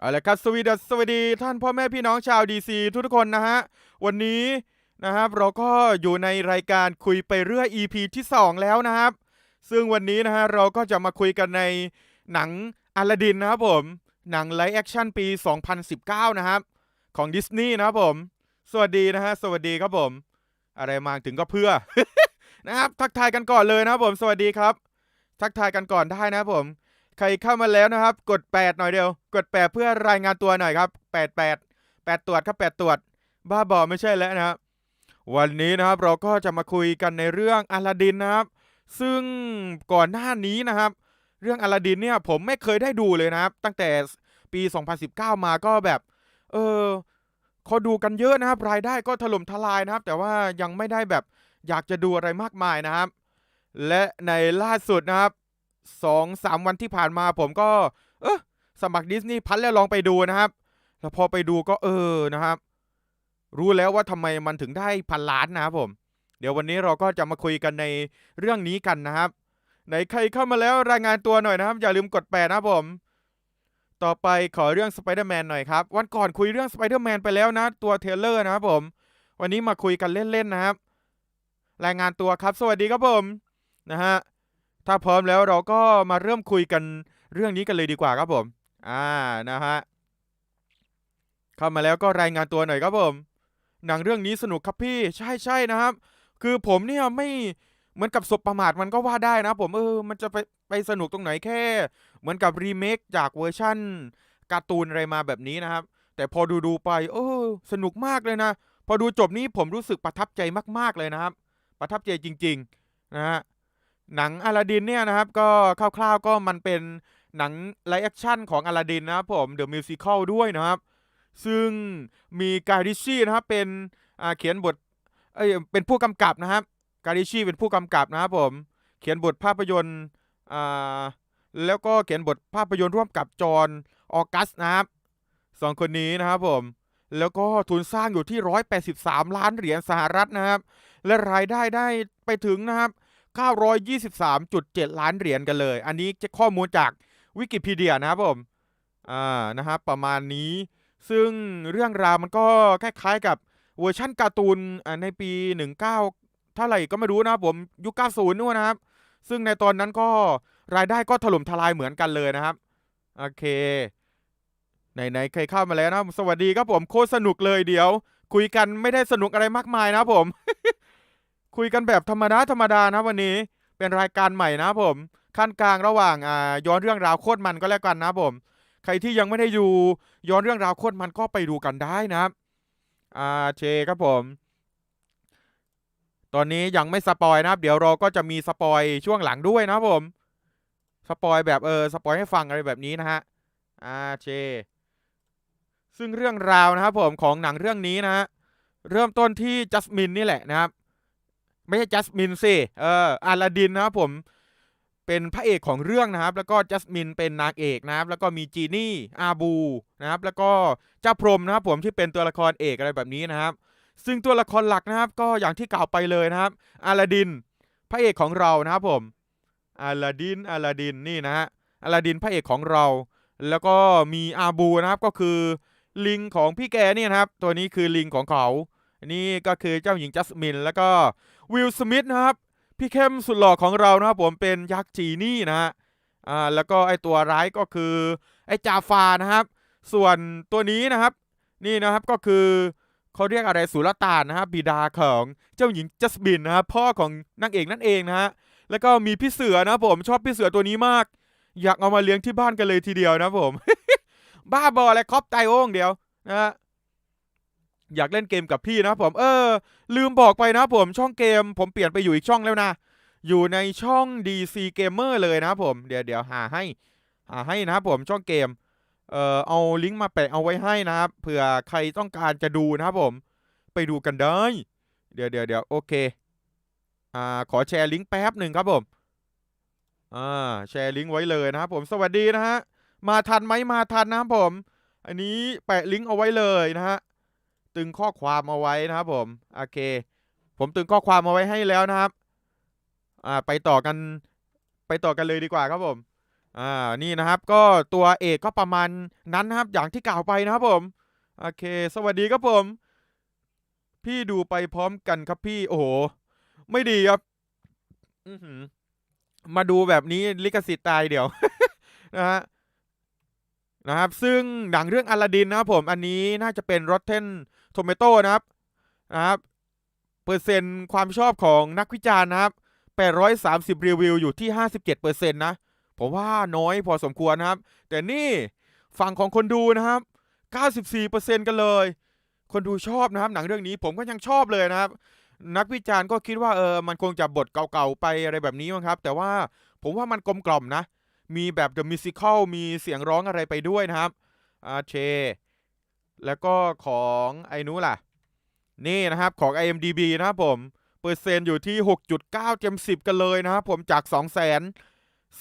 เอาละครับสวีดัสสวัสดีท่านพ่อแม่พี่น้องชาวดีซีทุกๆคนนะฮะ วันนี้นะครับเราก็อยู่ในรายการคุยไปเรื่อย EP ที่ 2 แล้วนะครับ ซึ่งวันนี้นะฮะเราก็จะมาคุยกันในหนังอลาดินนะครับผม หนังไลฟ์แอคชั่นปี 2019 นะครับ ของดิสนีย์นะครับผม สวัสดีนะฮะสวัสดีครับผม อะไรมาถึงก็เพื่อนะครับ ทักทายกันก่อนเลยนะครับผม สวัสดีครับ ทักทายกันก่อนได้นะครับผม ใครเข้ามาแล้วนะครับ กด 8 หน่อยเดียว กด 8 เพื่อรายงานตัวหน่อยครับ 8 8 8 ตรวจครับ 8 ตรวจ บ้าบอไม่ใช่แล้วนะครับ วันนี้นะครับเราก็จะมาคุยกันในเรื่องอลาดินนะครับ ซึ่งก่อนหน้านี้นะครับ เรื่องอลาดินเนี่ยผมไม่เคยได้ดูเลยนะครับ ตั้งแต่ปี 2019 มาก็แบบ เออเขาดูกันเยอะนะครับ รายได้ก็ถล่มทลายนะครับ แต่ว่ายังไม่ได้แบบอยากจะดูอะไรมากมายนะครับ และในล่าสุดนะครับ สองสามวันที่ผ่านมาผมก็ เออสมัครดิสนีย์พัทแล้วลองไปดูนะครับ แล้วพอไปดูก็เออนะครับ รู้แล้วว่าทำไมมันถึงได้พันล้านนะครับผม เดี๋ยววันนี้เราก็จะมาคุยกันในเรื่องนี้กันนะครับไหนใครเข้ามาแล้วรายงานตัวหน่อยนะครับ อย่าลืมกดแปดนะผม ต่อไปขอเรื่องสไปเดอร์แมนหน่อยครับ วันก่อนคุยเรื่องสไปเดอร์แมนไปแล้วนะ ตัวเทเลอร์นะครับผม วันนี้มาคุยกันเล่นๆนะครับ รายงานตัวครับ สวัสดีครับผมนะฮะ ถ้าพร้อมแล้วเราก็มาเริ่มคุยกันเรื่องนี้กันเลยดีกว่าครับผม อ่านะฮะเข้ามาแล้วก็รายงานตัวหน่อยครับผมหนังเรื่องนี้สนุกครับพี่ใช่ใช่นะครับ คือผมเนี่ยไม่เหมือนกับศพประมาทมันก็ว่าได้นะผมเออมันจะไปไปสนุกตรงไหนแค่ เหมือนกับรีเมคจากเวอร์ชั่นการ์ตูนอะไรมาแบบนี้นะครับ แต่พอดูดูๆไปเออสนุกมากเลยนะ พอดูจบนี้ผมรู้สึกประทับใจมาก ๆเลยนะครับ ประทับใจจริง ๆ นะฮะ หนังอลาดินเนี่ยนะครับก็คร่าวๆก็มันเป็นหนังไลฟ์แอคชั่นของอลาดินนะครับผมเดอะมิวสิคลด้วยนะครับ ซึ่งมีการดิชี่นะครับเป็นเขียนบทเอ้ยเป็นผู้กำกับนะครับ การดิชี่เป็นผู้กำกับนะครับผมเขียนบทภาพยนตร์อ่าแล้วก็เขียนบทภาพยนตร์ร่วมกับจอห์นออกัสนะครับสองคนนี้นะครับผมแล้วก็ทุนสร้างอยู่ที่ 183 ล้านเหรียญสหรัฐนะครับ และรายได้ได้ไปถึงนะครับ 923.7 ล้านเหรียญกันเลย อันนี้จะข้อมูลจากวิกิพีเดียนะครับผม อ่า นะครับ ประมาณนี้ ซึ่งเรื่องราวมันก็คล้ายๆกับเวอร์ชั่นการ์ตูนอ่าในปี 19 เท่าไหร่ก็ไม่รู้นะครับผม ยุค 90 นู่นนะครับ ซึ่งในตอนนั้นก็รายได้ก็ถล่มทลายเหมือนกันเลยนะครับ โอเค ไหนๆ เคยเข้ามาแล้วนะ สวัสดีครับผม โคตรสนุกเลยเดี๋ยว คุยกันไม่ได้สนุกอะไรมากมายนะครับผม คุยกันแบบธรรมดาธรรมดานะวันนี้เป็นรายการใหม่นะผมขั้นกลางระหว่างอ่าย้อนเรื่องราวโคตรมันก็แล้วกันนะผม ใครที่ยังไม่ได้ดูย้อนเรื่องราวโคตรมันก็ไปดูกันได้นะครับอ่าเชครับผม ตอนนี้ยังไม่สปอยนะครับ เดี๋ยวเราก็จะมีสปอยช่วงหลังด้วยนะผมสปอยแบบเออสปอยให้ฟังอะไรแบบนี้นะฮะอ่าเช ซึ่งเรื่องราวนะครับผมของหนังเรื่องนี้นะฮะเริ่มต้นที่จัสมินนี่แหละนะครับ ไม่ใช่จัสมินสิเอออาลาดินนะครับผมเป็นพระเอกของเรื่องนะครับ แล้วก็จัสมินเป็นนางเอกนะครับ แล้วก็มีจีนี่อาบูนะครับ แล้วก็เจ้าพรหมนะครับ ผมที่เป็นตัวละครเอกอะไรแบบนี้นะครับ ซึ่งตัวละครหลักนะครับ ก็อย่างที่กล่าวไปเลยนะครับอาลาดิน พระเอกของเรานะครับผมอาลาดินอาลาดินนี่นะฮะอาลาดินพระเอกของเรา แล้วก็มีอาบูนะครับก็คือลิงของพี่แกเนี่ยนะครับ ตัวนี้คือลิงของเขาอันนี้ก็คือเจ้าหญิงจัสมิน แล้วก็ วิลสมิธนะครับ พี่เข้มสุดหล่อของเรานะครับผมเป็นยักษ์จีนี่นะฮะอ่าแล้วก็ไอตัวร้ายก็คือไอจาฟานะครับ ส่วนตัวนี้นะครับ นี่นะครับก็คือเขาเรียกอะไรสุลต่านนะครับบิดาของเจ้าหญิงจัสมินนะครับพ่อของนางเอกนั่นเองนะฮะแล้วก็มีพี่เสือนะครับผมชอบพี่เสือตัวนี้มาก อยากเอามาเลี้ยงที่บ้านกันเลยทีเดียวนะครับผม บ้าบออะไรครอบไตโอ่งเดียวนะฮะ อยากเล่นเกมกับพี่นะผมเออ ลืมบอกไปนะผมช่องเกม ผมเปลี่ยนไปอยู่อีกช่องแล้วนะ อยู่ในช่อง DC Gamer เลยนะผมเดี๋ยวเดี๋ยวหาให้หาให้นะผมช่องเกมเอ่อเอาลิงก์มาแปะเอาไว้ให้นะครับเผื่อใครต้องการจะดูนะครับผม ไปดูกันได้ เดี๋ยวเดี๋ยวเดี๋ยวโอเคอ่าขอแชร์ลิงก์แป๊บหนึ่งครับผมอ่าแชร์ลิงก์ไว้เลยนะครับผมสวัสดีนะฮะมาทันไหมมาทันนะครับผม อันนี้แปะลิงก์เอาไว้เลยนะฮะ ตึงข้อความเอาไว้นะครับผมโอเค ผมตึงข้อความเอาไว้ให้แล้วนะครับอ่าไปต่อกันไปต่อกันเลยดีกว่าครับผมอ่านี่นะครับก็ตัวเอกก็ประมาณนั้นนะครับ อย่างที่กล่าวไปนะครับผมโอเค สวัสดีครับผม พี่ดูไปพร้อมกันครับพี่โอ้โหไม่ดีครับมาดูแบบนี้ลิขสิทธิ์ตายเดี๋ยวนะฮะนะครับ ซึ่งหนังเรื่องอลาดินนะครับผม อันนี้น่าจะเป็น Rotten Tomato นะครับนะครับเปอร์เซ็นต์ความชอบของนักวิจารณ์นะครับ830 รีวิวอยู่ที่ 57%นะผมว่าน้อยพอสมควรนะครับ แต่นี่ฝั่งของคนดูนะครับ 94%กันเลย คนดูชอบนะครับ หนังเรื่องนี้ผมก็ยังชอบเลยนะครับ นักวิจารณ์ก็คิดว่าเออมันคงจะบทเก่าๆไปอะไรแบบนี้มั้งครับ แต่ว่าผมว่ามันกลมกล่อมนะ มีแบบ The Musical มีเสียงร้องอะไรไปด้วยนะครับอาเช แล้วก็ของไอ้นู้นล่ะ นี่นะครับของ IMDB นะครับผม เปอร์เซ็นต์อยู่ที่ 6.9 เต็ม 10 กันเลยนะครับผมจาก2 4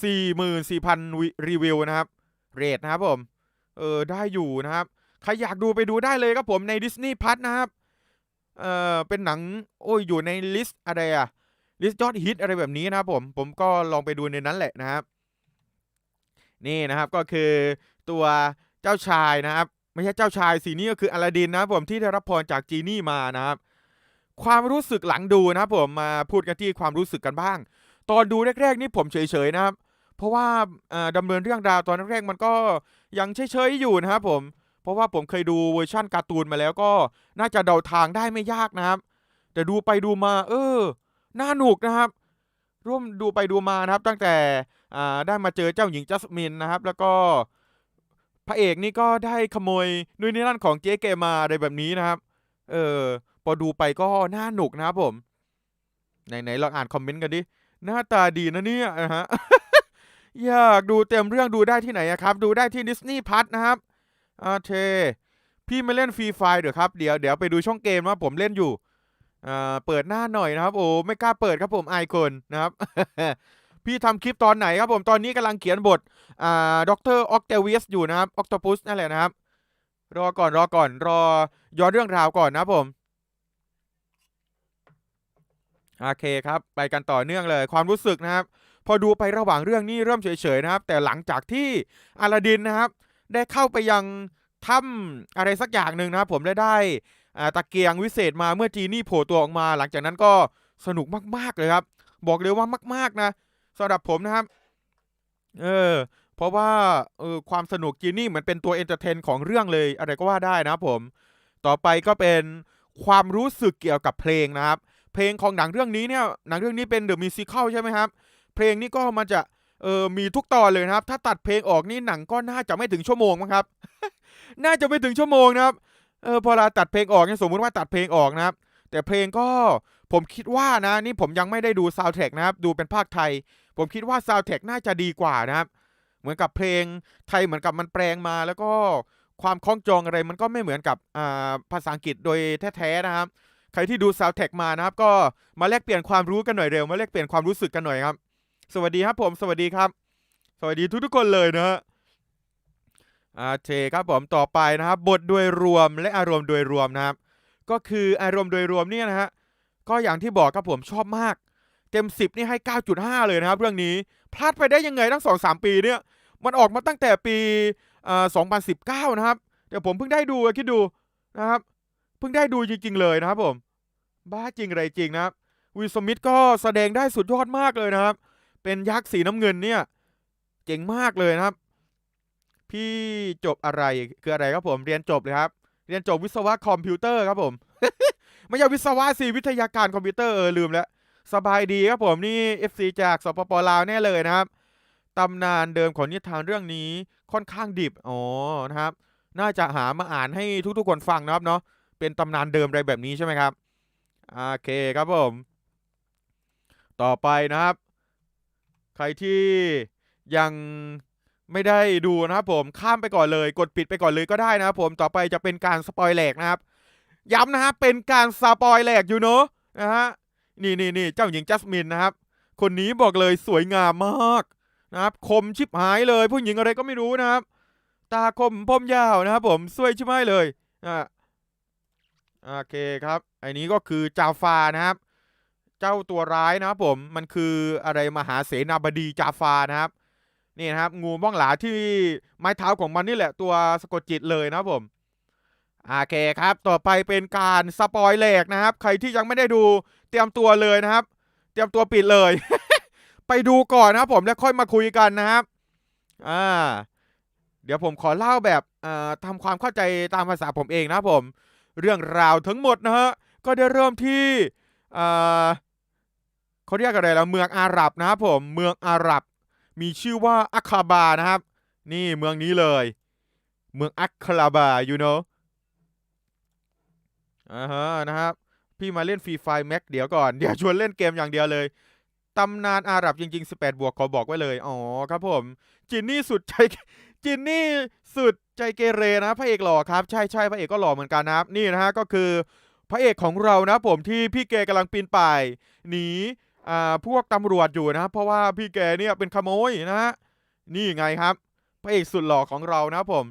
4 0 0 0 รีวิวนะครับ เรทนะครับผม เออ ได้อยู่นะครับ ใครอยากดูไปดูได้เลยครับผมใน Disney Plus นะครับ เออเป็นหนัง โอ้ย อยู่ในลิสต์อะไรอะลิสต์ยอดฮิตอะไรแบบนี้นะครับผม ผมก็ลองไปดูในนั้นแหละนะครับ นี่นะครับก็คือตัวเจ้าชายนะครับ ไม่ใช่เจ้าชายสินี่ก็คืออลาดินนะผมที่ได้รับพรจากจีนี่มานะครับ ความรู้สึกหลังดูนะผมมาพูดกันที่ความรู้สึกกันบ้าง ตอนดูแรกๆนี่ผมเฉยๆนะครับ เพราะว่าเอ่อดำเนินเรื่องราวตอนแรกๆมันก็ยังเฉยๆอยู่นะครับผมเพราะว่าผมเคยดูเวอร์ชั่นการ์ตูนมาแล้วก็น่าจะเดาทางได้ไม่ยากนะครับ แต่ดูไปดูมา เออน่าหนุกนะครับ ร่วมดูไปดูมานะครับ ตั้งแต่ได้มาเจอเจ้าหญิงจัสมินนะครับ แล้วก็ พระเอกนี่ก็ได้ขโมยนู่นนี่นั่นของเจ๊เกมาอะไรแบบนี้นะครับ เออพอดูไปก็น่าหนุกนะครับผมไหนๆลองอ่านคอมเมนต์กันดิหน้าตาดีนะเนี่ยนะฮะอยากดูเต็มเรื่องดูได้ที่ไหนครับ ดูได้ที่ Disney Plus นะครับโอเคพี่มาเล่นฟรีไฟเดี๋ยวครับเดี๋ยวเดี๋ยวไปดูช่องเกมว่าผมเล่นอยู่อ่าเปิดหน้าหน่อยนะครับ โอ้ไม่กล้าเปิดครับผมไอคนนะครับ พี่ทำคลิปตอนไหนครับผมตอนนี้กำลังเขียนบทอ่าด็อกเตอร์ออกเตเวียสอยู่นะครับออกโตปุสนั่นแหละนะครับ รอก่อนรอก่อนรอย้อนเรื่องราวก่อนนะผมโอเคครับ ไปกันต่อเนื่องเลยความรู้สึกนะครับ พอดูไประหว่างเรื่องนี้เริ่มเฉยๆนะครับ แต่หลังจากที่อลาดินนะครับ ได้เข้าไปยังถ้ำอะไรสักอย่างหนึ่งนะครับ ผมได้ได้ตะเกียงวิเศษมาเมื่อจีนี่โผล่ตัวออกมา หลังจากนั้นก็สนุกมากๆเลยครับ บอกเลยว่ามาก ๆนะ สำหรับผมนะครับ เออ เพราะว่าเออความสนุกจีนี่เหมือนเป็นตัวเอนเตอร์เทนของเรื่องเลยอะไรก็ว่าได้นะครับผม ต่อไปก็เป็นความรู้สึกเกี่ยวกับเพลงนะครับ เพลงของหนังเรื่องนี้เนี่ย หนังเรื่องนี้เป็นเดอะมิวสิคลใช่ไหมครับ เพลงนี้ก็มันจะเออมีทุกตอนเลยนะครับ ถ้าตัดเพลงออกนี่หนังก็น่าจะไม่ถึงชั่วโมงมั้งครับ น่าจะไม่ถึงชั่วโมงนะครับ เออพอเราตัดเพลงออกเนี่ยสมมุติว่าตัดเพลงออกนะครับ แต่เพลงก็ผมคิดว่านะ นี่ผมยังไม่ได้ดูซาวด์แทร็กนะครับ ดูเป็นภาคไทย ผมคิดว่าซาวด์แทร็กน่าจะดีกว่านะครับ เหมือนกับเพลงไทยเหมือนกับมันแปลงมาแล้วก็ความคล้องจองอะไรมันก็ไม่เหมือนกับภาษาอังกฤษโดยแท้ๆนะครับ ใครที่ดูซาวด์แทร็กมานะครับ ก็มาแลกเปลี่ยนความรู้กันหน่อยเร็ว มาแลกเปลี่ยนความรู้สึกกันหน่อยครับ สวัสดีครับผม สวัสดีครับ สวัสดีทุกๆคนเลยนะฮะอาเทครับผมต่อไปนะครับ บทโดยรวมและอารมณ์โดยรวมนะครับ ก็คืออารมณ์โดยรวมเนี่ยนะฮะก็อย่างที่บอกครับผมชอบมาก เต็ม 10 นี่ให้ 9.5 เลยนะครับ เรื่องนี้พลาดไปได้ยังไงตั้ง 2-3 ปีเนี่ยมันออกมาตั้งแต่ปีอ่า2019 นะครับ เดี๋ยวผมเพิ่งได้ดูคิดดูนะครับ เพิ่งได้ดูจริงๆเลยนะครับผม บ้าจริงอะไรจริงนะครับวิสมิธก็แสดงได้สุดยอดมากเลยนะครับ เป็นยักษ์สีน้ำเงินเนี่ย เจ๋งมากเลยนะครับ พี่จบอะไรคืออะไรครับผมเรียนจบเลยครับ เรียนจบวิศวะคอมพิวเตอร์ครับผม ไม่ใช่วิศวะสิวิทยาการคอมพิวเตอร์เออลืมแล้ว สบายดีครับผมนี่ FC จากสปปลาวแน่เลยนะครับตำนานเดิมของนิทานเรื่องนี้ค่อนข้างดิบอ๋อนะครับ น่าจะหามาอ่านให้ทุกๆคนฟังนะครับเนาะเป็นตำนานเดิมอะไรแบบนี้ใช่ไหมครับโอเคครับผม ต่อไปนะครับ ใครที่ยังไม่ได้ดูนะครับผมข้ามไปก่อนเลย กดปิดไปก่อนเลยก็ได้นะครับผมต่อไปจะเป็นการสปอยแหลกนะครับ ย้ำนะครับเป็นการสปอยแหลกอยู่เนอะนะฮะ นี่นี่นี่เจ้าหญิงจัสมินนะครับ คนนี้บอกเลยสวยงามมากนะครับ คมชิบหายเลย ผู้หญิงอะไรก็ไม่รู้นะครับ ตาคมผมยาวนะครับ ผมสวยชิบหายเลยอะโอเคครับไอ้นี้ก็คือจาฟานะครับ เจ้าตัวร้ายนะครับผมมันคืออะไรมหาเสนาบดีจาฟานะครับนี่นะครับ งูบ้องหลาที่ไม้เท้าของมันนี่แหละตัวสะกดจิตเลยนะครับผม โอเคครับ ต่อไปเป็นการสปอยแหลกนะครับ ใครที่ยังไม่ได้ดูเตรียมตัวเลยนะครับ เตรียมตัวปิดเลย ไปดูก่อนนะครับผมแล้วค่อยมาคุยกันนะครับ อ่า เดี๋ยวผมขอเล่าแบบอ่าทำความเข้าใจตามภาษาผมเองนะครับผม เรื่องราวทั้งหมดนะฮะ ก็ได้เริ่มที่อ่าเขาเรียกอะไรแล้วเมืองอาหรับนะครับผม เมืองอาหรับ มีชื่อว่าอัคาบานะครับ นี่เมืองนี้เลย เมืองอัคาบา you know อ่าฮะนะครับ พี่มาเล่นฟรีไฟแม็กเดี๋ยวก่อน เดี๋ยวชวนเล่นเกมอย่างเดียวเลยตำนานอาหรับจริง ๆ 18 บวกขอบอกไว้เลย อ๋อครับผม จินนี่สุดใจจินนี่สุดใจเกเรนะพระเอกหล่อครับ ใช่ใช่พระเอกก็หล่อเหมือนกันนะครับ นี่นะฮะก็คือพระเอกของเรานะผมที่พี่เกกำลังปีนป่ายหนีอ่าพวกตำรวจอยู่นะเพราะว่าพี่แกเนี่ยเป็นขโมยนะฮะนี่ไงครับ พระเอกสุดหล่อของเรานะผม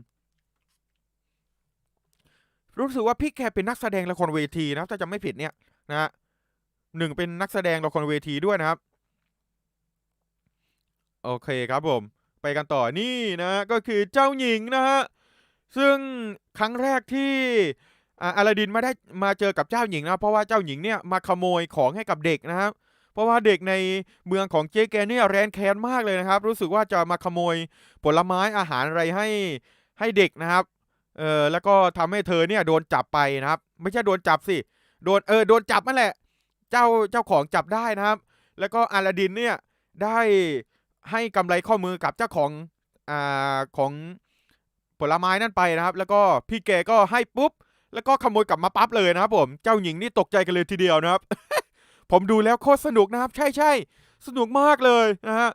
รู้สึกว่าพี่แกเป็นนักแสดงละครเวทีนะถ้าจำไม่ผิดเนี่ยนะฮะหนึ่งเป็นนักแสดงละครเวทีด้วยนะครับ โอเคครับผม ไปกันต่อนี่นะก็คือเจ้าหญิงนะฮะซึ่งครั้งแรกที่อาลาดินมาได้มาเจอกับเจ้าหญิงนะเพราะว่าเจ้าหญิงเนี่ยมาขโมยของให้กับเด็กนะครับเพราะว่าเด็กในเมืองของเจ๊แกเนี่ยแรนแค้นมากเลยนะครับ รู้สึกว่าจะมาขโมยผลไม้อาหารอะไรให้ให้เด็กนะครับ เออแล้วก็ทำให้เธอเนี่ยโดนจับไปนะครับ ไม่ใช่โดนจับสิโดนเออโดนจับนั่นแหละ เจ้าเจ้าของจับได้นะครับ แล้วก็อาลาดินเนี่ยได้ให้กำไรข้อมือกับเจ้าของอ่าของผลไม้นั่นไปนะครับ แล้วก็พี่แกก็ให้ปุ๊บ แล้วก็ขโมยกลับมาปั๊บเลยนะครับผมเจ้าหญิงนี่ตกใจกันเลยทีเดียวนะครับ ผมดูแล้วโคตรสนุกนะครับ ใช่ใช่สนุกมากเลยนะฮะ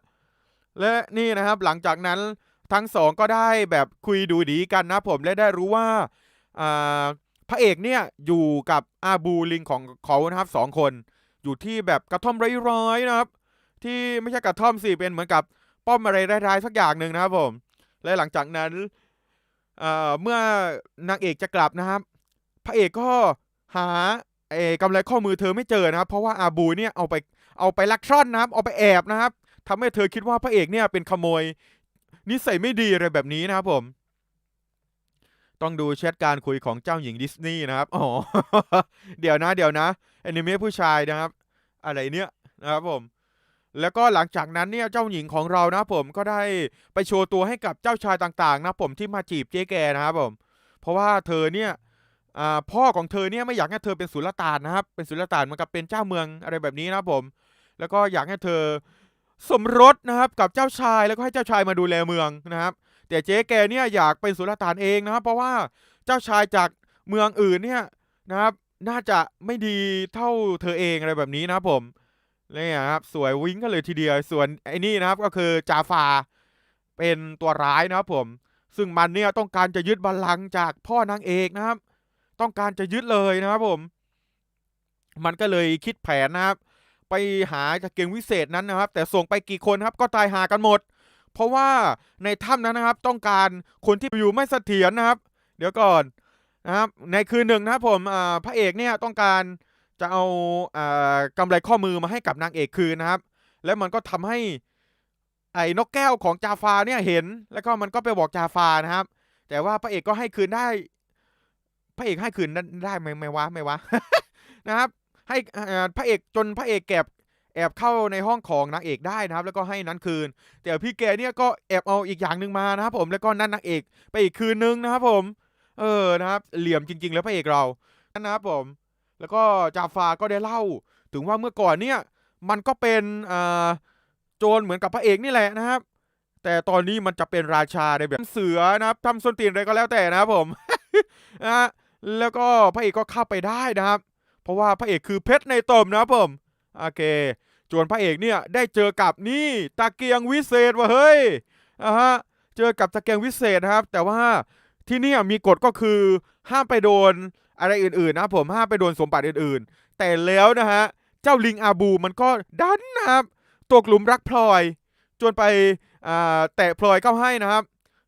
และนี่นะครับหลังจากนั้น ทั้งสองก็ได้แบบคุยดูดีกันนะผมและได้รู้ว่าพระเอกเนี่ยอยู่กับอาบูลิงของเขานะครับสองคน อยู่ที่แบบกระท่อมร้ายๆนะครับ ที่ไม่ใช่กระท่อมสิเป็นเหมือนกับป้อมอะไรร้ายๆสักอย่างหนึ่งนะครับผม และหลังจากนั้นเเมื่อนางเอกจะกลับนะครับ พระเอกก็หาเอกำไรข้อมือเธอไม่เจอนะครับ เพราะว่าอาบูเนี่ยเอาไปเอาไปลักช่อนนะครับ เอาไปแอบนะครับทำให้เธอคิดว่าพระเอกเนี่ยเป็นขโมย นิสัยไม่ดีอะไรแบบนี้นะครับผม ต้องดูแชทการคุยของเจ้าหญิงดิสนีย์นะครับอ๋อเดี๋ยวนะเดี๋ยวนะแอนิเมะผู้ชายนะครับ อะไรเนี่ยนะครับผม แล้วก็หลังจากนั้นเนี่ยเจ้าหญิงของเรานะผมก็ได้ไปโชว์ตัวให้กับเจ้าชายต่างๆ นะผมที่มาจีบเจ๊แกนะครับผม เพราะว่าเธอเนี่ยพ่อของเธอเนี่ยไม่อยากให้เธอเป็นสุลต่านนะครับ เป็นสุลต่านเหมือนกับเป็นเจ้าเมืองอะไรแบบนี้นะครับผม แล้วก็อยากให้เธอ สมรสนะครับกับเจ้าชายแล้วก็ให้เจ้าชายมาดูแลเมืองนะครับ แต่เจ๊แกเนี่ยอยากเป็นสุลต่านเองนะครับ เพราะว่าเจ้าชายจากเมืองอื่นเนี่ยนะครับ น่าจะไม่ดีเท่าเธอเองอะไรแบบนี้นะครับผมเนี่ยครับสวยวิ้งกันเลยทีเดียวส่วนไอ้นี่นะครับก็คือจาฟาเป็นตัวร้ายนะครับผม ซึ่งมันเนี่ยต้องการจะยึดบัลลังก์จากพ่อนางเอกนะครับ ต้องการจะยึดเลยนะครับผม มันก็เลยคิดแผนนะครับ ไปหาจากเกงวิเศษนั้นนะครับ แต่ส่งไปกี่คนครับก็ตายหากันหมด เพราะว่าในถ้ำนั้นนะครับ ต้องการคนที่อยู่ไม่เสถียรนะครับ เดี๋ยวก่อนนะครับ ในคืนหนึ่งนะครับผมพระเอกเนี่ยต้องการจะเอาอ่ากำไรข้อมือมาให้กับนางเอกคืนนะครับ แล้วมันก็ทำให้ไอ้นกแก้วของจาฟาเนี่ยเห็น แล้วก็มันก็ไปบอกจาฟานะครับ แต่ว่าพระเอกก็ให้คืนได้ พระเอกให้คืนได้ได้ไหมไม่วะไม่วะนะครับ ให้พระเอกจนพระเอกแอบแอบเข้าในห้องของนางเอกได้นะครับ แล้วก็ให้นั้นคืน แต่พี่แกเนี่ยก็แอบเอาอีกอย่างหนึ่งมานะครับผมแล้วก็นั่นนางเอกไปอีกคืนนึงนะครับผม เออนะครับ เหลี่ยมจริง ๆ แล้วพระเอกเรานะครับผม แล้วก็จาฟาก็ได้เล่า ถึงว่าเมื่อก่อนเนี่ยมันก็เป็นโจรเหมือนกับพระเอกนี่แหละนะครับ แต่ตอนนี้มันจะเป็นราชาในแบบเสือนะครับทำส้นตีนอะไรก็แล้วแต่นะครับผมนะแล้วก็พระเอกก็เข้าไปได้นะครับ ราะว่าพระเอกคือเพชรในตมนะผมโอเคจวนพระเอกเนี่ยได้เจอกับนี่ตะเกียงวิเศษวะเฮ้ยอะฮะเจอกับตะเกียงวิเศษนะครับ แต่ว่าที่นี่มีกฎก็คือห้ามไปโดนอะไรอื่นๆนะผมห้ามไปโดนสมบัติอื่นๆ แต่แล้วนะฮะเจ้าลิงอาบูมันก็ดันนะครับตกหลุมรักพลอยจนไปอ่าแตะพลอยเข้าให้นะครับ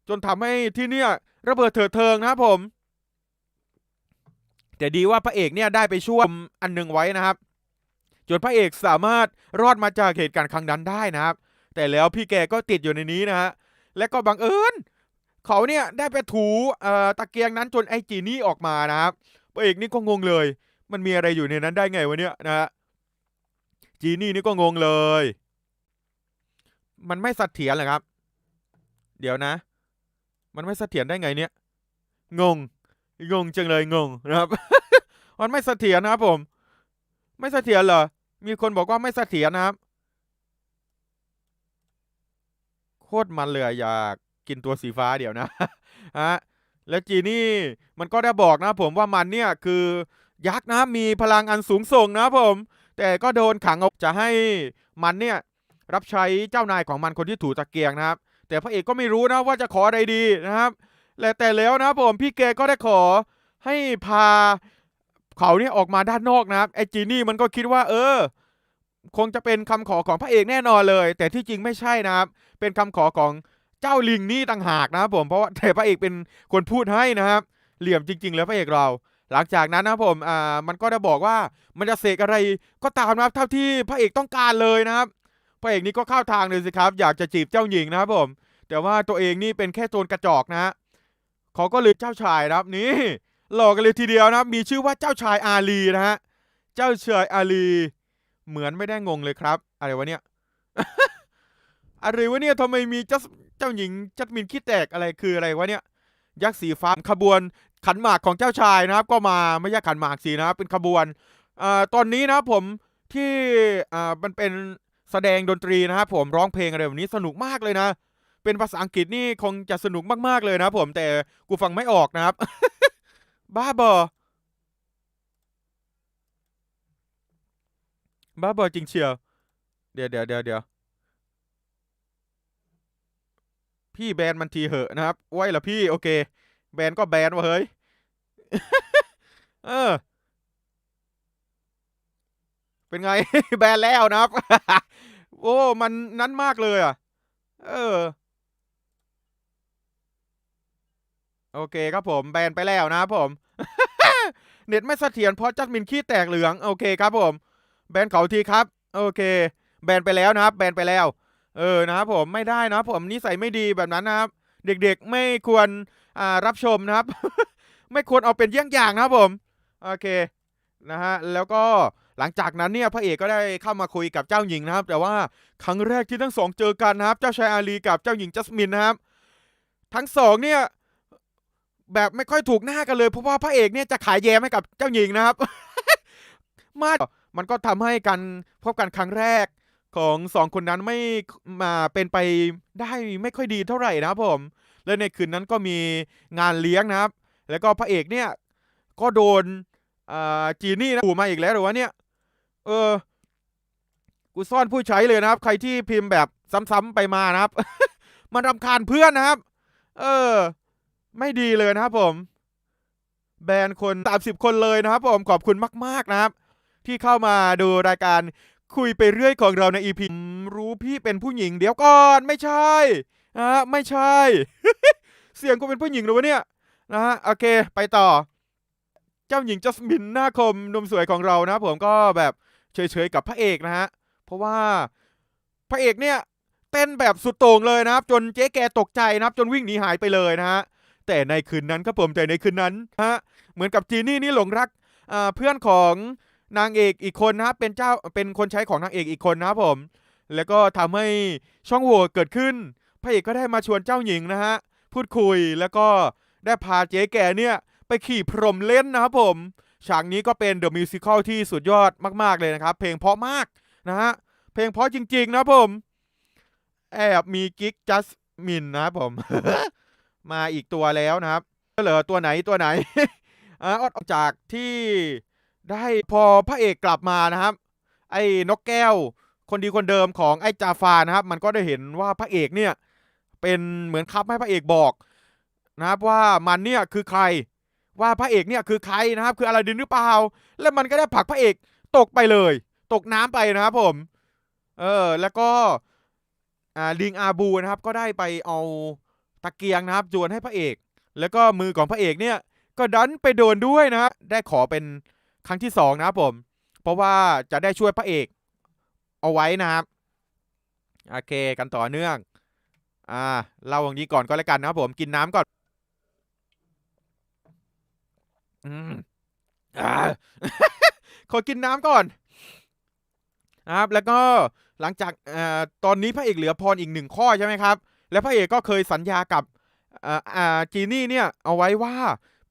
จนทำให้ที่เนี่ยระเบิดเถิดเทิงนะครับผม แต่ดีว่าพระเอกเนี่ยได้ไปช่วยอันหนึงไว้นะครับ จนพระเอกสามารถรอดมาจากเหตุการณ์ครั้งนั้นได้นะครับ แต่แล้วพี่แกก็ติดอยู่ในนี้นะฮะและก็บังเอิญเขาเนี่ยได้ไปถูตะเกียงนั้นจนไอ้จีนี่ออกมานะครับพระเอกนี่ก็งงเลย มันมีอะไรอยู่ในนั้นได้ไงวะเนี่ยนะฮะจีนี่นี่ก็งงเลย มันไม่เสถียรเหรอครับ เดี๋ยวนะ มันไม่เสถียรได้ไงเนี่ย งง งงจังเลยงงนะครับ มันไม่เสถียรนะครับผม ไม่เสถียรเหรอ มีคนบอกว่าไม่เสถียรนะครับ โคตรมันเลยอยากกินตัวสีฟ้าเดี๋ยวนะฮะแล้วจีนี่มันก็ได้บอกนะผมว่ามันเนี่ยคือยักษ์นะครับมีพลังอันสูงส่งนะครับผม แต่ก็โดนขังเอาจะให้มันเนี่ยรับใช้เจ้านายของมันคนที่ถูตะเกียงนะครับ แต่พระเอกก็ไม่รู้นะว่าจะขออะไรดีนะครับ และแต่แล้วนะผมพี่แกก็ได้ขอให้พาเขาเนี่ยออกมาด้านนอกนะครับไอจีนี่มันก็คิดว่า เออ คงจะเป็นคำขอของพระเอกแน่นอนเลย แต่ที่จริงไม่ใช่นะครับ เป็นคำขอของเจ้าลิงนี่ต่างหากนะครับผมเพราะว่าแต่พระเอกเป็นคนพูดให้นะครับ เหลี่ยมจริง ๆ แล้วพระเอกเรา หลังจากนั้นนะผมอ่ามันก็ได้บอกว่ามันจะเสกอะไรก็ตามนะครับเท่าที่พระเอกต้องการเลยนะครับ พระเอกนี่ก็เข้าทางเลยสิครับ อยากจะจีบเจ้าหญิงนะครับผม แต่ว่าตัวเองนี่เป็นแค่โจรกระจอกนะฮะ เขาก็เลยเจ้าชายนะครับนี่หลอกกันเลยทีเดียวนะครับ มีชื่อว่าเจ้าชายอาลีนะฮะเจ้าชายอาลี เหมือนไม่ได้งงเลยครับ อะไรวะเนี่ยอะไรวะเนี่ยทำไมมีเจ้าเจ้าหญิงจัดมินขี้แตกอะไรคืออะไรวะเนี่ยยักษ์สีฟ้าขบวนขันหมากของเจ้าชายนะครับ ก็มาไม่ใช่ขันหมากสีนะครับเป็นขบวนอตอนนี้นะครับผมที่มันเป็นแสดงดนตรีนะครับผมร้องเพลงอะไรแบบนี้สนุกมากเลยนะ เป็นภาษาอังกฤษนี่คงจะสนุกมากๆเลยนะผมแต่กูฟังไม่ออกนะครับ บ้าบอบ้าบอจริงเชียวเดี๋ยวเดี๋ยวเดี๋ยวเดี๋ยวพี่แบนมันทีเหอะนะครับ ไว้ละพี่โอเค แบนก็แบนวะเฮ้ย เออ เป็นไง แบนแล้วนะครับ โอ้ มันนั้นมากเลยอะ เออ โอเคครับผมแบนไปแล้วนะครับผม เน็ตไม่เสถียรเพราะจัดมินขี้แตกเหลืองโอเคครับผม แบนเขาทีครับ โอเค แบนไปแล้วนะครับ แบนไปแล้ว เออนะครับผมไม่ได้นะผมนิสัยไม่ดีแบบนั้นนะครับ เด็กๆไม่ควรอ่ารับชมนะครับ ไม่ควรเอาเป็นเยี่ยงอย่างนะครับผมโอเคนะฮะแล้วก็หลังจากนั้นเนี่ยพระเอกก็ได้เข้ามาคุยกับเจ้าหญิงนะครับ แต่ว่าครั้งแรกที่ทั้งสองเจอกันนะครับ เจ้าชายอาลีกับเจ้าหญิงจัสมินนะครับ ทั้งสองเนี่ย แบบไม่ค่อยถูกหน้ากันเลย เพราะว่าพระเอกเนี่ยจะขายแยมให้กับเจ้าหญิงนะครับ มามันก็ทำให้การพบกันครั้งแรกของสองคนนั้นไม่มาเป็นไปได้ไม่ค่อยดีเท่าไหร่นะครับผม และในคืนนั้นก็มีงานเลี้ยงนะครับ แล้วก็พระเอกเนี่ย ก็โดนจีนี่นะขู่มาอีกแล้วหรือวะเนี่ย เออ กูซ่อนผู้ใช้เลยนะครับ ใครที่พิมพ์แบบซ้ำๆไปมานะครับ มันรำคาญเพื่อนนะครับ เออ ไม่ดีเลยนะครับผม แบนคนสามสิบคนเลยนะครับผมขอบคุณมาก ๆนะครับ ที่เข้ามาดูรายการคุยไปเรื่อยของเราใน EP อืมรู้พี่เป็นผู้หญิงเดี๋ยวก่อนไม่ใช่นะฮะไม่ใช่ เสียงกูเป็นผู้หญิงหรือวะเนี่ยนะฮะโอเค ไปต่อ เจ้าหญิงจัสมินหน้าคมนมสวยของเรานะครับผมก็แบบเฉยๆกับพระเอกนะฮะเพราะว่าพระเอกเนี่ยเต้นแบบสุดโต่งเลยนะครับ จนเจ๊แกตกใจนะครับ จนวิ่งหนีหายไปเลยนะฮะ แต่ในคืนนั้นครับผมแต่ในคืนนั้นฮะเหมือนกับจีนี่นี่หลงรักเพื่อนของนางเอกอีกคนนะเป็นเจ้าเป็นคนใช้ของนางเอกอีกคนนะผม แล้วก็ทำให้ช่องโหว่เกิดขึ้นพระเอกก็ได้มาชวนเจ้าหญิงนะฮะพูดคุยแล้วก็ได้พาเจ๊แก่เนี่ยไปขี่พรมเล่นนะครับผมฉากนี้ก็เป็นเดอะมิวสิควลที่สุดยอดมาก ๆ เลยนะครับ เพลงเพราะมากนะฮะ เพลงเพราะจริง ๆ นะผม แอบมีกิ๊กจัสมินนะผม มาอีกตัวแล้วนะครับเหลือตัวไหนตัวไหนอ่าออกจากที่ได้พอพระเอกกลับมานะครับ ไอ้นกแก้ว คนดีคนเดิมของไอ้จาฟานะครับ มันก็ได้เห็นว่าพระเอกเนี่ยเป็นเหมือนครับให้พระเอกบอกนะครับว่ามันเนี่ยคือใครว่าพระเอกเนี่ยคือใครนะครับ คืออลาดินหรือเปล่า แล้วมันก็ได้ผลักพระเอกตกไปเลย ตกน้ำไปนะครับผม เออแล้วก็อ่าลิงอาบูนะครับ ก็ได้ไปเอา ตะเกียงนะครับจวนให้พระเอก แล้วก็มือของพระเอกเนี่ยก็ดันไปโดนด้วยนะครับได้ขอเป็นครั้งที่สองนะครับผม เพราะว่าจะได้ช่วยพระเอกเอาไว้นะครับโอเคกันต่อเนื่องอ่าเล่าอย่างนี้ก่อนก็แล้วกันนะครับผมกินน้ำก่อนอืมอ่าขอกินน้ำก่อนนะครับแล้วก็หลังจากเอ่อตอนนี้พระเอกเหลือพรอีกหนึ่งข้อใช่ไหมครับ แล้วพระเอกก็เคยสัญญากับอ่าจีนี่เนี่ยเอาไว้ว่า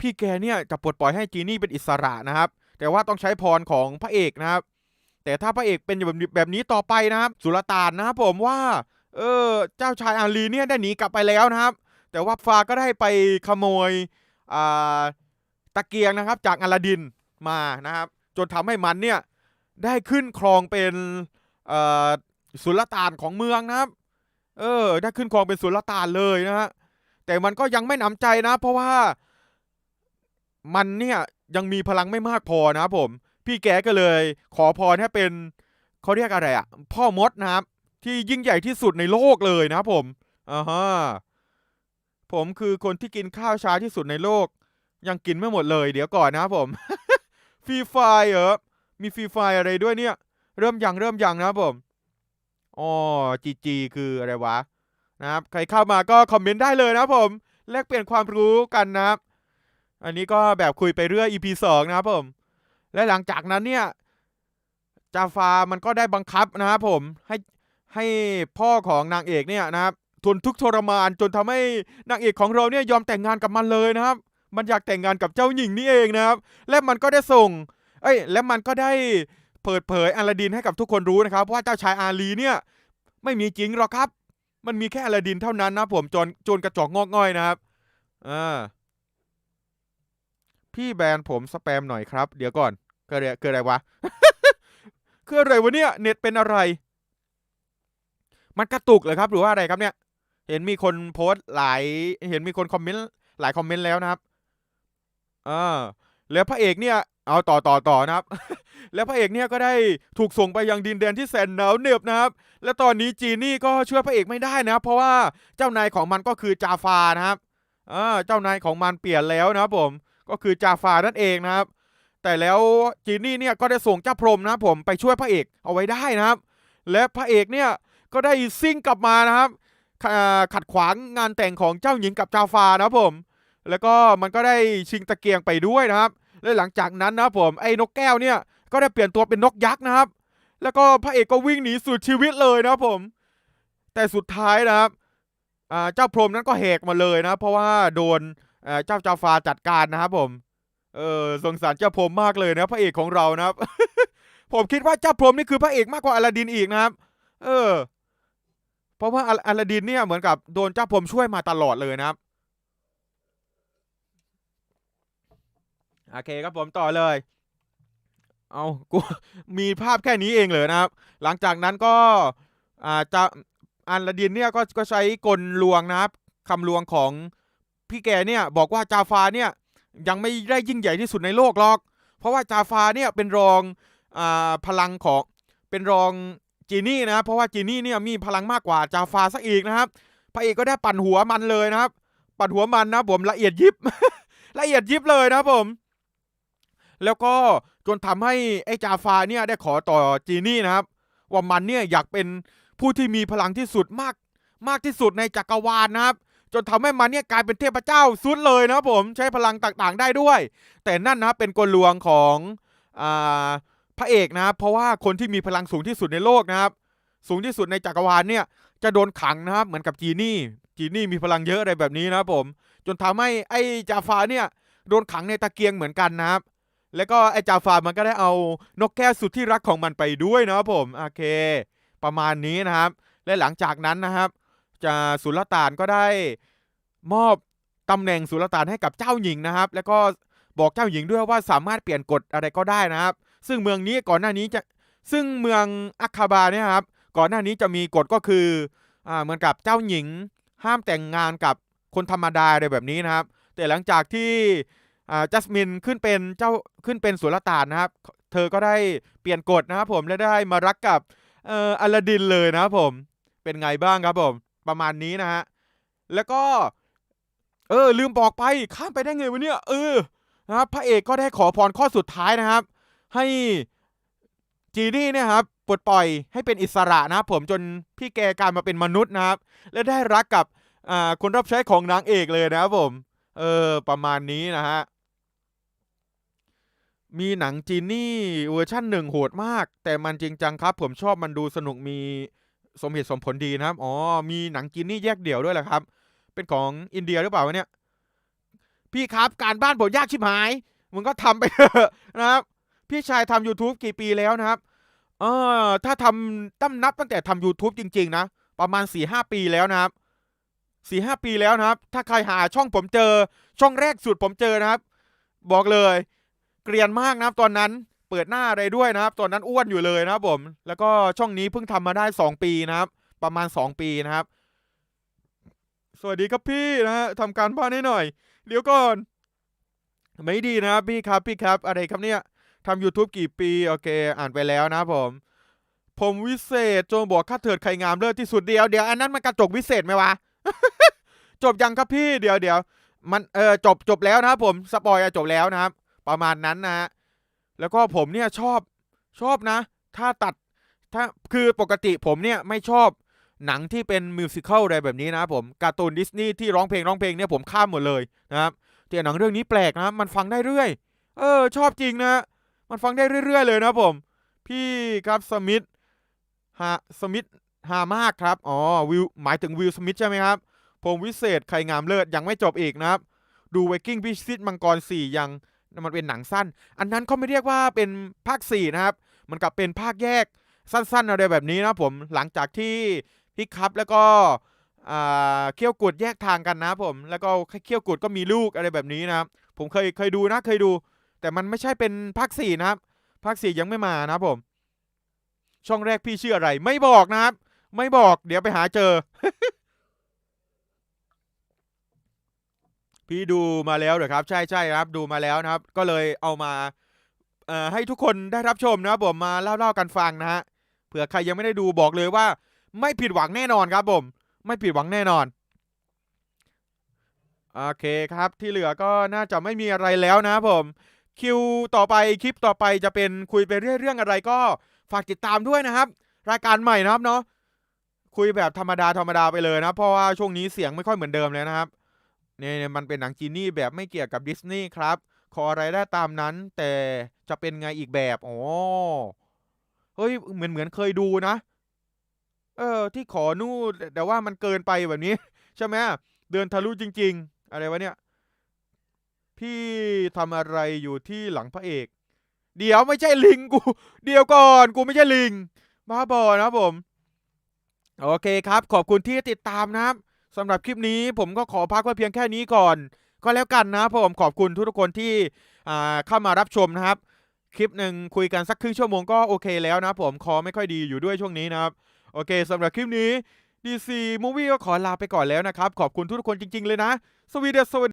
พี่แกเนี่ยจะปลดปล่อยให้จีนี่เป็นอิสระนะครับ แต่ว่าต้องใช้พรของพระเอกนะครับ แต่ถ้าพระเอกเป็นแบบแบบนี้ต่อไปนะครับ สุลต่านนะครับผมว่า เออเจ้าชายอาลีเนี่ยได้หนีกลับไปแล้วนะครับ แต่ว่าฟาก็ได้ไปขโมยอ่าตะเกียงนะครับ จากอลาดินมานะครับ จนทำให้มันเนี่ยได้ขึ้นครองเป็นอ่อสุลต่านของเมืองนะครับ เออ ได้ขึ้นครองเป็นสุลต่านเลยนะฮะ แต่มันก็ยังไม่หนำใจนะ เพราะว่า มันเนี่ยยังมีพลังไม่มากพอนะครับผม พี่แกก็เลย ขอพรให้เป็นเขาเรียกอะไรอะพ่อมดนะครับ ที่ยิ่งใหญ่ที่สุดในโลกเลยนะครับผมอ่าฮะผมคือคนที่กินข้าวช้าที่สุดในโลก ยังกินไม่หมดเลยเดี๋ยวก่อนนะครับผมฟรีไฟเหรอมีฟรีไฟอะไรด้วยเนี่ย เริ่มยังเริ่มยังนะครับผม อ๋อจีจีคืออะไรวะนะครับใครเข้ามาก็คอมเมนต์ได้เลยนะผมแลกเปลี่ยนความรู้กันนะครับ อันนี้ก็แบบคุยไปเรื่อย EP สองนะครับผม และหลังจากนั้นเนี่ยจาฟามันก็ได้บังคับนะครับผมให้ให้พ่อของนางเอกเนี่ยนะครับทนทุกข์ทรมานจนทำให้นางเอกของเราเนี่ยยอมแต่งงานกับมันเลยนะครับ มันอยากแต่งงานกับเจ้าหญิงนี่เองนะครับ และมันก็ได้ส่ง เอ้ย และมันก็ได้ เปิดเผยอลาดินให้กับทุกคนรู้นะครับว่าเจ้าชายอาลีเนี่ยไม่มีจริงหรอกครับ มันมีแค่อลาดินเท่านั้นนะผมจนจนกระจอกงอกง่อยนะครับอ่าพี่แบนผมสแปมหน่อยครับ เดี๋ยวก่อนคืออะไรคืออะไรวะคืออะไรวะเนี่ยเน็ตเป็นอะไร มันกระตุกเลยครับหรือว่าอะไรครับเนี่ย เห็นมีคนโพสต์หลาย เห็นมีคนคอมเมนต์หลายคอมเมนต์แล้วนะครับอ่าแล้วพระเอกเนี่ย เอาต่อต่อต่อนะครับ แล้วพระเอกเนี่ยก็ได้ถูกส่งไปยังดินแดนที่แสนหนาวเหน็บนะครับ และตอนนี้จีนี่ก็ช่วยพระเอกไม่ได้นะครับ เพราะว่าเจ้านายของมันก็คือจาฟานะครับอ่าเจ้านายของมันเปลี่ยนแล้วนะครับผมก็คือจาฟานั่นเองนะครับ แต่แล้วจีนี่เนี่ยก็ได้ส่งเจ้าพรมนะครับผมไปช่วยพระเอกเอาไว้ได้นะครับ และพระเอกเนี่ยก็ได้ซิ่งกลับมานะครับขัดขวางงานแต่งของเจ้าหญิงกับจาฟานะครับผม แล้วก็มันก็ได้ชิงตะเกียงไปด้วยนะครับ และหลังจากนั้นนะผมไอ้นกแก้วเนี่ยก็ได้เปลี่ยนตัวเป็นนกยักษ์นะครับ แล้วก็พระเอกก็วิ่งหนีสุดชีวิตเลยนะผม แต่สุดท้ายนะครับเจ้าพรหมนั้นก็แหกมาเลยนะ เพราะว่าโดนอ่าเจ้าจาฟาจัดการนะครับผม เออสงสารเจ้าพรหมมากเลยนะพระเอกของเรานะครับ ผมคิดว่าเจ้าพรหมนี่คือพระเอกมากกว่าอลาดินอีกนะครับ เออ เพราะว่าอลอลาดินเนี่ยเหมือนกับโดนเจ้าพรหมช่วยมาตลอดเลยนะครับ โอเคครับผมต่อเลย เอากูมีภาพแค่นี้เองเลยนะครับ หลังจากนั้นก็อ่าจะอัลลาดินเนี่ยก็ก็ใช้กลลวงนะครับคำลวงของพี่แกเนี่ยบอกว่าจาฟาเนี่ยยังไม่ได้ยิ่งใหญ่ที่สุดในโลกหรอก เพราะว่าจาฟาเนี่ยเป็นรองอ่าพลังของเป็นรองจีนี่นะครับเพราะว่าจีนี่เนี่ยมีพลังมากกว่าจาฟาซะอีกนะครับ พระเอกก็ได้ปั่นหัวมันเลยนะครับ ปั่นหัวมันนะผมละเอียดยิบ ละเอียดยิบเลยนะผม แล้วก็จนทำให้ไอ้จาฟาเนี่ยได้ขอต่อจีนี่นะครับ ว่ามันเนี่ยอยากเป็นผู้ที่มีพลังที่สุดมาก มากที่สุดในจักรวาลนะครับ จนทำให้มันเนี่ยกลายเป็นเทพเจ้าสุดเลยนะครับผมใช้พลังต่างๆได้ด้วย แต่นั่นนะครับเป็นกลลวงของอาพระเอกนะครับ เพราะว่าคนที่มีพลังสูงที่สุดในโลกนะครับ สูงที่สุดในจักรวาลเนี่ยจะโดนขังนะครับ เหมือนกับจีนี่ จีนี่มีพลังเยอะอะไรแบบนี้นะครับผม จนทำให้ไอ้จาฟาเนี่ยโดนขังในตะเกียงเหมือนกันนะครับ แล้วก็ไอ้จาฟามันก็ได้เอานกแก้วสุดที่รักของมันไปด้วยนะผมโอเค ประมาณนี้นะครับ และหลังจากนั้นนะครับจะสุลต่านก็ได้มอบตำแหน่งสุลต่านให้กับเจ้าหญิงนะครับ แล้วก็บอกเจ้าหญิงด้วยว่าสามารถเปลี่ยนกฎอะไรก็ได้นะครับ ซึ่งเมืองนี้ก่อนหน้านี้จะซึ่งเมืองอัคคาบาเนี่ยครับ ก่อนหน้านี้จะมีกฎก็คืออ่าเหมือนกับเจ้าหญิงห้ามแต่งงานกับคนธรรมดาอะไรแบบนี้นะครับ แต่หลังจากที่ จัสมินขึ้นเป็นเจ้าขึ้นเป็นสุลต่านนะครับ เธอก็ได้เปลี่ยนกฎนะครับผมและได้มารักกับเอ่ออลาดินเลยนะครับผม เป็นไงบ้างครับผม ประมาณนี้นะฮะ แล้วก็ เออ ลืมบอกไป ข้ามไปได้ไงวะเนี่ย เออ นะครับ พระเอกก็ได้ขอพรข้อสุดท้ายนะครับ ให้จีนี่เนี่ยครับปลดปล่อยให้เป็นอิสระนะครับผมจนพี่แกกลายมาเป็นมนุษย์นะครับ และได้รักกับอ่าคนรับใช้ของนางเอกเลยนะครับผม เออ ประมาณนี้นะฮะ มีหนังจีนี่เวอร์ชั่นหนึ่งโหดมาก แต่มันจริงจังครับ ผมชอบมันดูสนุกมีสมเหตุสมผลดีนะครับ อ๋อ มีหนังจีนี่แยกเดี่ยวด้วยแหละครับ เป็นของอินเดียหรือเปล่าวะเนี่ย พี่ครับการบ้านผมยากชิบหาย มึงก็ทำไปเถอะนะครับ พี่ชายทำ YouTube กี่ปีแล้วนะครับ เออถ้าทำตั้มนับตั้งแต่ทำ YouTube จริง ๆ นะ ประมาณ4ี่หปีแล้วนะครับสี่ห้าปีแล้วนะครับ ถ้าใครหาช่องผมเจอ ช่องแรกสุดผมเจอนะครับ บอกเลย เกรียนมากนะครับตอนนั้นเปิดหน้าอะไรด้วยนะครับ ตอนนั้นอ้วนอยู่เลยนะครับผม แล้วก็ช่องนี้เพิ่งทำมาได้ 2 ปีนะครับ ประมาณ 2 ปีนะครับ สวัสดีครับพี่นะฮะทำการบ้านให้หน่อย เดี๋ยวก่อน ไม่ดีนะครับพี่ครับพี่ครับ อะไรครับเนี่ยทำ YouTube กี่ปี โอเค อ่านไปแล้วนะผม ผมวิเศษโจงบอกค่าเถิดไข่งามเลิศที่สุดเดียวเดี๋ยวอันนั้นมันกระจกวิเศษไหมวะ จบยังครับพี่เดี๋ยวเดี๋ยวมันเออจบจบแล้วนะครับผมสปอยอะจบแล้วนะครับ ประมาณนั้นนะฮะแล้วก็ผมเนี่ยชอบชอบนะ ถ้าตัดถ้าคือปกติผมเนี่ยไม่ชอบหนังที่เป็นมิวสิควลอะไรแบบนี้นะผมการ์ตูนดิสนีย์ที่ร้องเพลงร้องเพลงเนี่ยผมข้ามหมดเลยนะครับแต่หนังเรื่องนี้แปลกนะ มันฟังได้เรื่อย เออ ชอบจริงนะ มันฟังได้เรื่อย ๆ เลยนะผม พี่ครับสมิธฮะสมิธฮามากครับ อ๋อวิวหมายถึงวิลสมิธใช่ไหมครับผมวิเศษ ใครงามเลิศยังไม่จบอีกนะครับ ดูไวกิ้งพิชิตมังกรสี่ยัง มันเป็นหนังสั้น อันนั้นเขาไม่เรียกว่าเป็นภาคสี่นะครับ มันกลับเป็นภาคแยกสั้นๆอะไรแบบนี้นะผมหลังจากที่พี่ครับแล้วก็เขี้ยวกุดแยกทางกันนะผม แล้วก็เขี้ยวกุดก็มีลูกอะไรแบบนี้นะครับ ผมเคยเคยดูนะเคยดู แต่มันไม่ใช่เป็นภาคสี่นะครับ ภาคสี่ยังไม่มานะผม ช่องแรกพี่ชื่ออะไร ไม่บอกนะครับ ไม่บอก เดี๋ยวไปหาเจอ พี่ดูมาแล้วเหรอครับ ใช่ใช่ครับดูมาแล้วนะครับ ก็เลยเอามาให้ทุกคนได้รับชมนะครับผมมาเล่าเล่ากันฟังนะฮะเผื่อใครยังไม่ได้ดูบอกเลยว่า ไม่ผิดหวังแน่นอนครับผม ไม่ผิดหวังแน่นอนโอเคครับที่เหลือก็น่าจะไม่มีอะไรแล้วนะผมคิวต่อไปคลิปต่อไปจะเป็นคุยไปเรื่อยเรื่องอะไรก็ฝากติดตามด้วยนะครับ รายการใหม่นะครับเนาะคุยแบบธรรมดาธรรมดาไปเลยนะเพราะว่าช่วงนี้เสียงไม่ค่อยเหมือนเดิมเลยนะครับ เนี่ยมันเป็นหนังจีนี่แบบไม่เกี่ยวกับดิสนีย์ครับ ขออะไรได้ตามนั้น แต่จะเป็นไงอีกแบบอ๋อเฮ้ยเหมือนเหมือนเคยดูนะ เออ ที่ขอนู่นแต่ว่ามันเกินไปแบบนี้ ใช่ไหมเดินทะลุจริง ๆ อะไรวะเนี่ย พี่ทำอะไรอยู่ที่หลังพระเอก เดี๋ยวไม่ใช่ลิงกู เดี๋ยวก่อน กูไม่ใช่ลิงบ้าบอนะผม โอเคครับ ขอบคุณที่ติดตามนะครับ สำหรับคลิปนี้ผมก็ขอพักไว้เพียงแค่นี้ก่อน ก็แล้วกันนะครับผมขอบคุณทุกคนที่เข้ามารับชมนะครับ คลิปหนึ่งคุยกันสักครึ่งชั่วโมงก็โอเคแล้วนะผมคอไม่ค่อยดีอยู่ด้วยช่วงนี้นะครับ โอเคสำหรับคลิปนี้ DC Movie ก็ขอลาไปก่อนแล้วนะครับ ขอบคุณทุกคนจริง ๆ เลยนะ สวีเดสวี